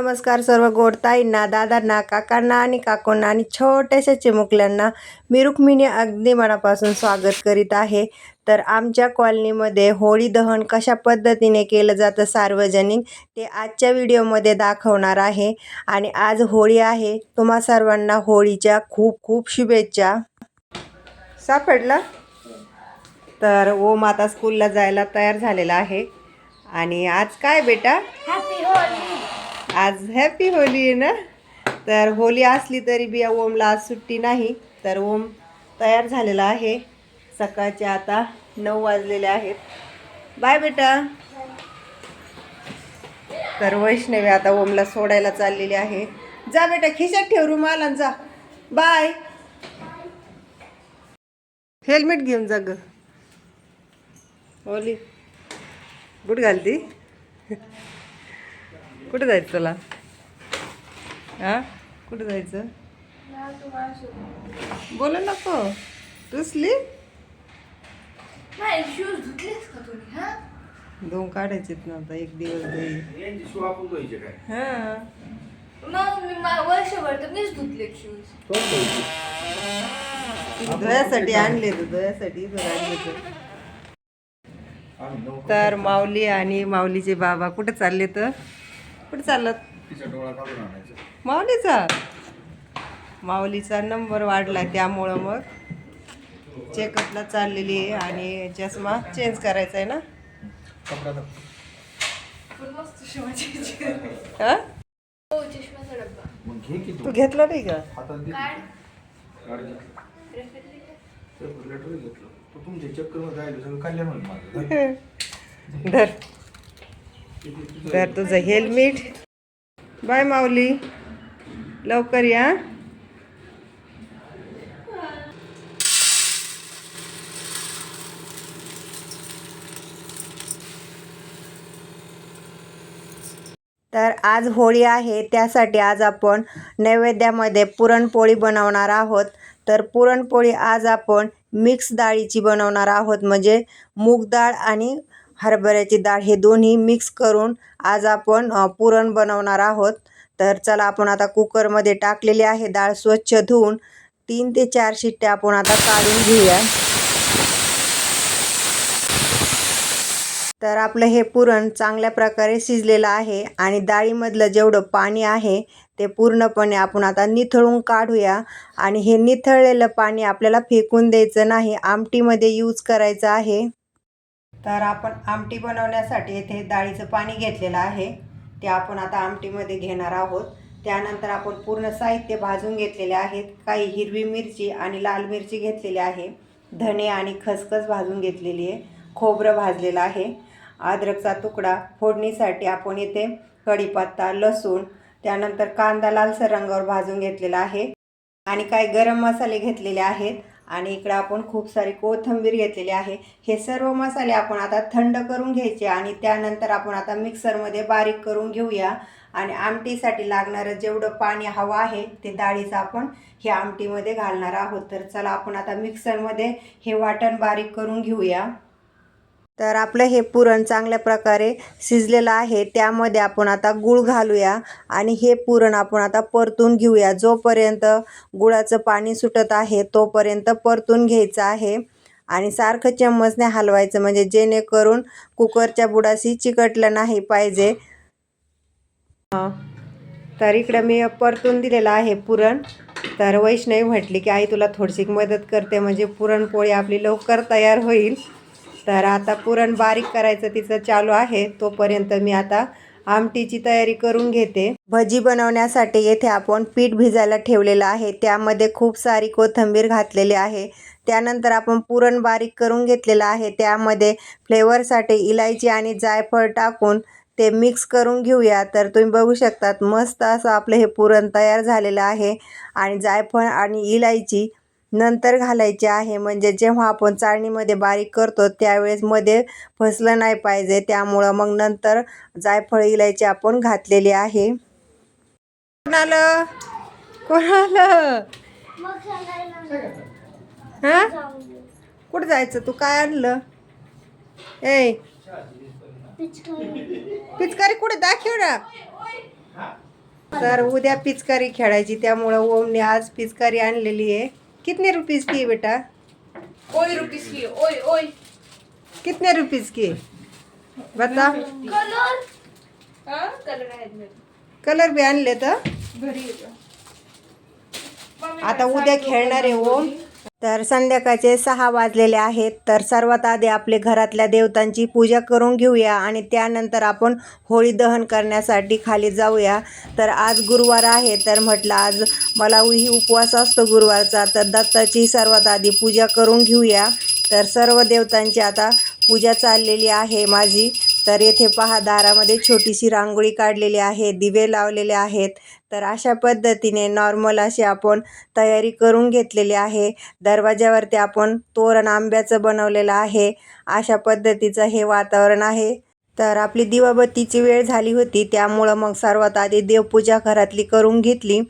नमस्कार सर्व गोडताईंना दादांना काकांना आणि काकोंना आणि छोट्याशा चिमुकल्यांना मी रुक्मिणी अगदी मनापासून स्वागत करीत आहे. तर आमच्या कॉलनीमध्ये होळी दहन कशा पद्धतीने केलं जातं सार्वजनिक ते आजच्या व्हिडिओमध्ये दाखवणार आहे. आणि आज होळी आहे. तुम्हा सर्वांना होळीच्या खूप खूप शुभेच्छा. सापडला? तर ओम आता स्कूलला जायला तयार झालेला आहे. आणि आज काय बेटा? हॅपी होळी आज हॅपी होली आहे ना? तर होली असली तरी बी ओमला आज सुट्टी नाही. तर ओम तयार झालेला आहे. सकाळचे आता नऊ वाजलेले आहेत. बाय बेटा. तर वैष्णवी आता ओमला सोडायला चाललेली आहे. जा बेटा खिशात ठेव रुमाल जा. बाय हेल्मेट घेऊन जा ग. ओली बुट घालती? कुठं जायचं तुला हा? कुठं जायचं? बोल नको. रुसली नाही शूज धुतलेस का तुम्ही हा? दोन काढायचेत ना आता एक दिवस जाईल हा. दह्यासाठी आणले आम्ही नऊ तर माऊली आणि माऊलीचे बाबा कुठे चालले तर? कुठे चाललं तिचा डोळा काढून आणायचा. माऊलीचा? माऊलीचा नंबर वाढला त्यामुळं मग चेकअपला चाललेली आहे आणि चष्मा चेंज करायचा आहे ना? हा? हो चष्म्याचा डब्बा. मग घे की तू. घेतला नाही का? धर. किती तुझं हेल्मेट बाय माऊली लवकर या तर आज होळी आहे त्यासाठी आज आपण नैवेद्यामध्ये पुरणपोळी बनवणार आहोत. तर पुरणपोळी आज आपण मिक्स डाळीची बनवणार आहोत म्हणजे मूग डाळ आणि हरभऱ्याची डाळ हे दोन्ही मिक्स करून आज आपण पुरण बनवणार आहोत. तर चला आपण आता कुकरमध्ये टाकलेली आहे डाळ स्वच्छ धुवून. तीन ते चार शिट्ट्या आपण आता काढून घेऊया. तर आपलं हे पुरण चांगल्या प्रकारे शिजलेलं आहे आणि डाळीमधलं जेवढं पाणी आहे ते पूर्णपणे आपण आता निथळून काढूया. आणि हे निथळलेलं पाणी आपल्याला फेकून द्यायचं नाही आमटीमध्ये यूज करायचं आहे. तर आपण आमटी बनवण्यासाठी येथे डाळीचं पाणी घेतलेलं आहे. ते आपण आता आमटीमध्ये घेणार आहोत. त्यानंतर आपण पूर्ण साहित्य भाजून घेतलेले आहेत. काही हिरवी मिरची आणि लाल मिरची घेतलेली आहे. धने आणि खसखस भाजून घेतलेली आहे. खोबरं भाजलेलं आहे. अद्रकचा तुकडा फोडणीसाठी आपण इथे कढीपत्ता लसूण त्यानंतर कांदा लालसर रंगावर भाजून घेतलेला आहे. आणि काही गरम मसाले घेतलेले आहेत. आणि इकडं आपण खूप सारी कोथिंबीर घेतलेली आहे. हे सर्व मसाले आपण आता थंड करून घ्यायचे आणि त्यानंतर आपण आता मिक्सरमध्ये बारीक करून घेऊया. आणि आमटीसाठी लागणारं जेवढं पाणी हवं आहे ते डाळीचं आपण हे आमटीमध्ये घालणार आहोत. तर चला आपण आता मिक्सरमध्ये हे वाटण बारीक करून घेऊया. तर आपलं हे पुरण चांगल्या प्रकारे शिजलेलं आहे. त्यामध्ये आपण आता गूळ घालूया आणि हे पुरण आपण आता परतून घेऊया. जोपर्यंत गुळाचं पाणी सुटत आहे तोपर्यंत परतून घ्यायचं आहे. आणि सारखं चम्मचने हलवायचं म्हणजे जेणेकरून कुकरच्या बुडाशी चिकटलं नाही पाहिजे. तर इकडं मी परतून दिलेलं आहे पुरण. तर वैष्णवी म्हटली की आई तुला थोडीशी मदत करते म्हणजे पुरणपोळी आपली लवकर तयार होईल. तर आता पुरण बारीक करायचं तिचं चालू आहे. तोपर्यंत मी आता आमटीची तयारी करून घेते. भजी बनवण्यासाठी येथे आपण पीठ भिजायला ठेवलेलं आहे. त्यामध्ये खूप सारी कोथिंबीर घातलेली आहे. त्यानंतर आपण पुरण बारीक करून घेतलेलं आहे. त्यामध्ये फ्लेवरसाठी इलायची आणि जायफळ टाकून ते मिक्स करून घेऊया. तर तुम्ही बघू शकतात मस्त असं आपलं हे पुरण तयार झालेलं आहे. आणि जायफळ आणि इलायची नंतर घालायचे आहे. म्हणजे जेव्हा आपण चाळणीमध्ये बारीक करतो त्यावेळेस मध्ये फसलं नाही पाहिजे. त्यामुळं मग नंतर जायफळ इलायची आपण घातलेली आहे. कोणाला? कोणाला? हां? कुठं जायचं? तू काय आणलं? ए पिचकारी कुठे? दाखव ना. तर उद्या पिचकारी खेळायची. त्यामुळं ओमने आज पिचकारी आणलेली आहे. कितने रुपीस की है बेटा? ओए रुपीस की ओए ओए। कितने रुपीस की बता। कलर। हाँ? कलर है घरी. कलर बी आणले तर घरी येतो आता उद्या खेलना खेळणार आहे ओम. तर संध्याकाळचे सहा वाजलेले आहेत तर सर्वात आधी आपले घरातल्या देवतांची पूजा करून घेऊया आणि त्यानंतर आपण होळी दहन करण्यासाठी खाली जाऊया. तर आज गुरुवार आहे तर म्हटलं आज मला ही उपवास असतो गुरुवारचा तर दत्ताची सर्वात आधी पूजा करून घेऊया. तर सर्व देवतांची आता पूजा चाललेली आहे माझी. तर येथे पहा दारामध्ये छोटीशी रांगोळी काढलेली आहे दिवे लावलेले आहेत. तर अशा पद्धतीने नॉर्मल अशी आपण तयारी करून घेतलेली आहे. दरवाज्यावरती आपण तोरण आंब्याचं बनवलेलं आहे. अशा पद्धतीचं हे वातावरण आहे. तर आपली दिवाबत्तीची वेळ झाली होती त्यामुळं मग सर्वात आधी देवपूजा घरातली करून घेतली.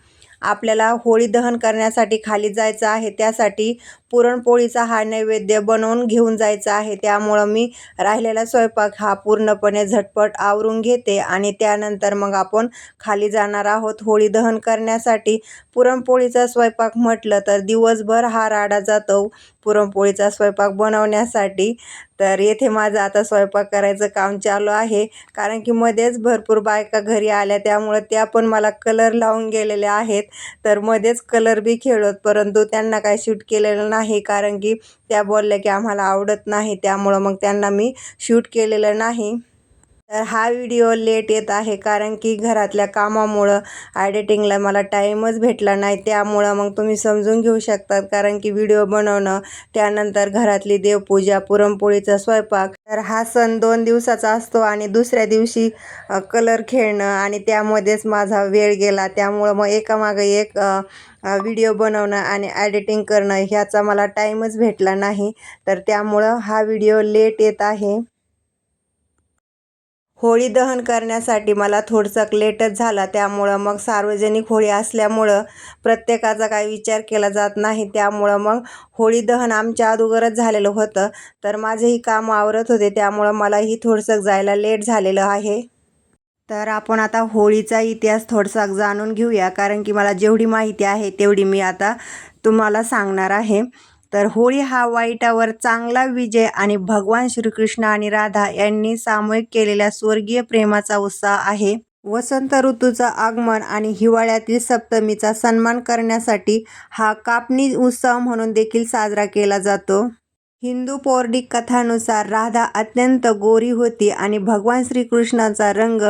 आपल्याला होळी दहन करण्यासाठी खाली जायचं आहे त्यासाठी पुरणपोळीचा हा नैवेद्य बनवून घेऊन जायचा आहे. त्यामुळं मी राहिलेला स्वयंपाक हा पूर्णपणे झटपट आवरून घेते आणि त्यानंतर मग आपण खाली जाणार आहोत होळी दहन करण्यासाठी. पुरणपोळीचा स्वयंपाक म्हटलं तर दिवसभर हा राडा जातो पुरणपोळीचा स्वयंपाक बनवण्यासाठी. तर येथे माझं आता स्वयंपाक करायचं काम चालू आहे. कारण की मध्येच भरपूर बायका घरी आल्या त्यामुळं त्या पण मला कलर लावून गेलेल्या आहेत. तर मध्येच कलर बी खेळत परंतु त्यांना काय शूट केलेलं नाही कारण की त्या बोलल्या की आम्हाला आवडत नाही त्यामुळं मग त्यांना मी शूट केलेलं नाही. तर हा व्हिडिओ लेट येत आहे कारण की घरातल्या कामामुळं एडिटिंगला मला टाईमच भेटला नाही. त्यामुळं मग तुम्ही समजून घेऊ शकतात कारण की व्हिडिओ बनवणं त्यानंतर घरातली देवपूजा पुरणपोळीचा स्वयंपाक. तर हा सण दोन दिवसाचा असतो आणि दुसऱ्या दिवशी कलर खेळणं आणि त्यामध्येच माझा वेळ गेला. त्यामुळं मग एकामागं एक व्हिडिओ बनवणं आणि एडिटिंग करणं ह्याचा मला टाईमच भेटला नाही. तर त्यामुळं हा व्हिडिओ लेट येत आहे. होळी दहन करण्यासाठी मला थोडंसं लेटच झाला. त्यामुळं मग सार्वजनिक होळी असल्यामुळं प्रत्येकाचा काही विचार केला जात नाही. त्यामुळं मग होळी दहन आमच्या अगोदरच झालेलं होतं. तर माझेही काम आवरत होते. त्यामुळं मलाही थोडंसं जायला लेट झालेलं आहे. तर आपण आता होळीचा इतिहास थोडसा जाणून घेऊया. कारण की मला जेवढी माहिती आहे तेवढी मी आता तुम्हाला सांगणार आहे. तर होळी हा वाईटावर चांगला विजय आणि भगवान श्रीकृष्ण आणि राधा यांनी सामूहिक केलेल्या स्वर्गीय प्रेमाचा उत्साह आहे. वसंत ऋतूचं आगमन आणि हिवाळ्यातील सप्तमीचा सन्मान करण्यासाठी हा कापणी उत्सव म्हणून देखील साजरा केला जातो. हिंदू पौराणिक कथानुसार राधा अत्यंत गोरी होती आणि भगवान श्रीकृष्णाचा रंग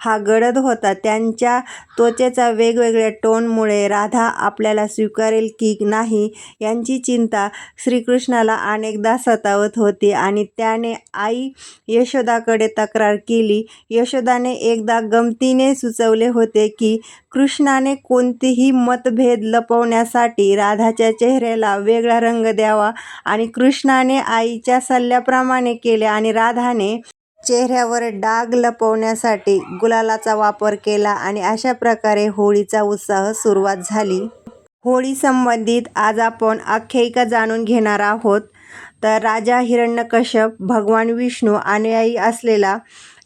हा गडद होता. त्यांच्या त्वचेचा वेगवेगळ्या टोनमुळे राधा आपल्याला स्वीकारेल की नाही यांची चिंता श्रीकृष्णाला अनेकदा सतावत होती आणि त्याने आई यशोदाकडे तक्रार केली. यशोदाने एकदा गमतीने सुचवले होते की कृष्णाने कोणतेही मतभेद लपवण्यासाठी राधाच्या चेहऱ्याला वेगळा रंग द्यावा आणि कृष्णाने आईच्या सल्ल्याप्रमाणे केले आणि राधाने चेहऱ्यावर डाग लपवण्यासाठी गुलालाचा वापर केला आणि अशा प्रकारे होळीचा उत्साह सुरुवात झाली. होळी संबंधित आज आपण आख्यायिका जाणून घेणार आहोत. तर राजा हिरण्यकश्यप भगवान विष्णू अनुयायी असलेला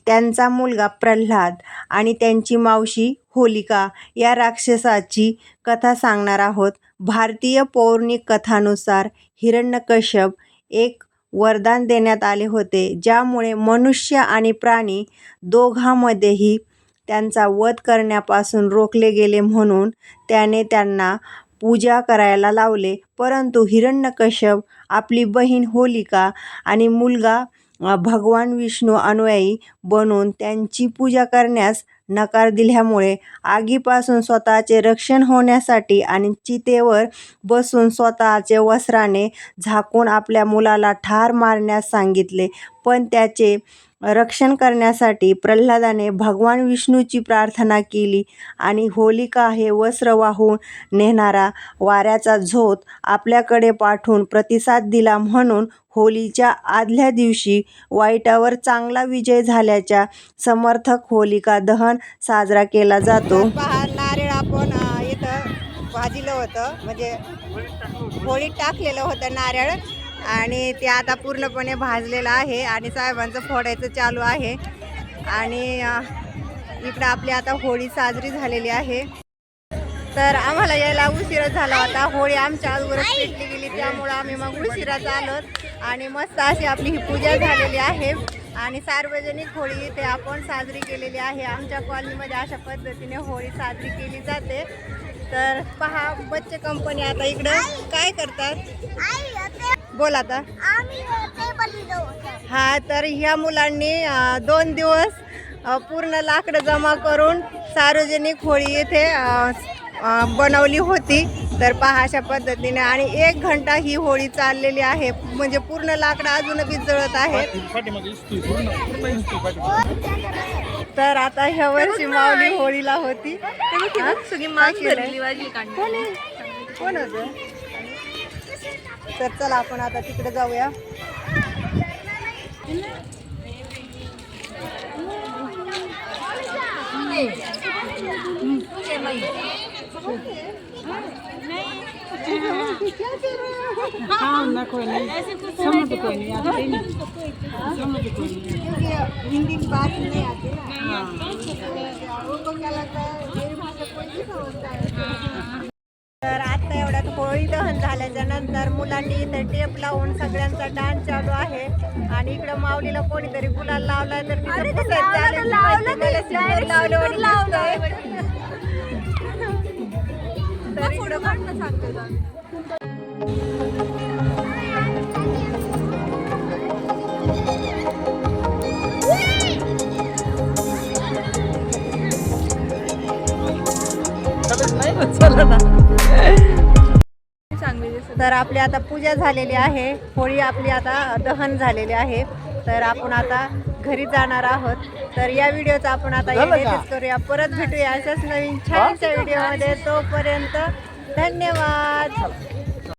त्यांचा मुलगा प्रल्हाद आणि त्यांची मावशी होलिका या राक्षसाची कथा सांगणार आहोत. भारतीय पौराणिक कथानुसार हिरण्यकश्यप एक वरदान देण्यात आले होते ज्यामुळे मनुष्य आणि प्राणी दोघांमध्येही त्यांचा वध करण्यापासून रोखले गेले म्हणून त्याने त्यांना पूजा करायला लावले. परंतु हिरण्यकश्यप आपली बहीण होलिका आणि मुलगा भगवान विष्णू अनुयायी बनून त्यांची पूजा करण्यास नकार दिल्यामुळे आगीपासून स्वतःचे रक्षण होण्यासाठी आणि चितेवर बसून स्वतःचे वस्त्राने झाकून आपल्या मुलाला ठार मारण्यास सांगितले. पण त्याचे रक्षण करण्यासाठी प्रल्हादाने भगवान विष्णूची प्रार्थना केली आणि होलिका हे वस्त्र वाहून नेणारा वाऱ्याचा झोत आपल्याकडे पाठवून प्रतिसाद दिला म्हणून होळीच्या आदल्या दिवशी वाईटावर चांगला विजय झाल्याच्या समर्थक होलिका दहन साजरा केला जातो. नारळ आपण इथं भाजीलं होतं म्हणजे होळीत टाकलेलं होतं नारळ. आणि ते आता पूर्णपणे भाजलेलं आहे आणि साहेबांचं फोडायचं चालू आहे. आणि इकडं आपली आता होळी साजरी झालेली आहे. तर आम्हाला यायला उशिरा झाला होता. होळी आमच्या अगोदरच पेटली गेली त्यामुळं आम्ही मग उशिराच आलो. आणि मस्त अशी आपली ही पूजा झालेली आहे. आणि सार्वजनिक होळी इथे आपण साजरी केलेली आहे. आमच्या कॉलनीमध्ये अशा पद्धतीने होळी साजरी केली जाते. तर पहा बच्चे कंपनी आता इकडं काय करतात? बोल आता. हा तर ह्या मुलांनी दोन दिवस पूर्ण लाकडं जमा करून सार्वजनिक होळी येथे बनवली होती. तर पहा अशा पद्धतीने. आणि एक घंटा ही होळी चाललेली आहे. म्हणजे पूर्ण लाकडं अजून बी जळत आहेत. तर आता ह्या वर्षी माऊली होळीला होती? सगळी कोण? आहे? कोण होतं? तर चला आपण आता तिकडे जाऊया. हिंदी में बात नहीं आती ना तर होळी दहन झाल्याच्यानंतर मुलांनी इथे टेप लावून सगळ्यांचा डान्स चालू आहे. आणि इकडं माऊलीला कोणीतरी गुलाल लावलाय तर तिथं पुसत तर आपली आता पूजा झालेली आहे. होळी आपली आता दहन झालेली आहे. तर आपण आता घरी जाणार आहोत. तर या व्हिडिओचा आपण आता इथेच करूया. परत भेटूया अशाच नवीन छानशा व्हिडिओमध्ये. तोपर्यंत धन्यवाद.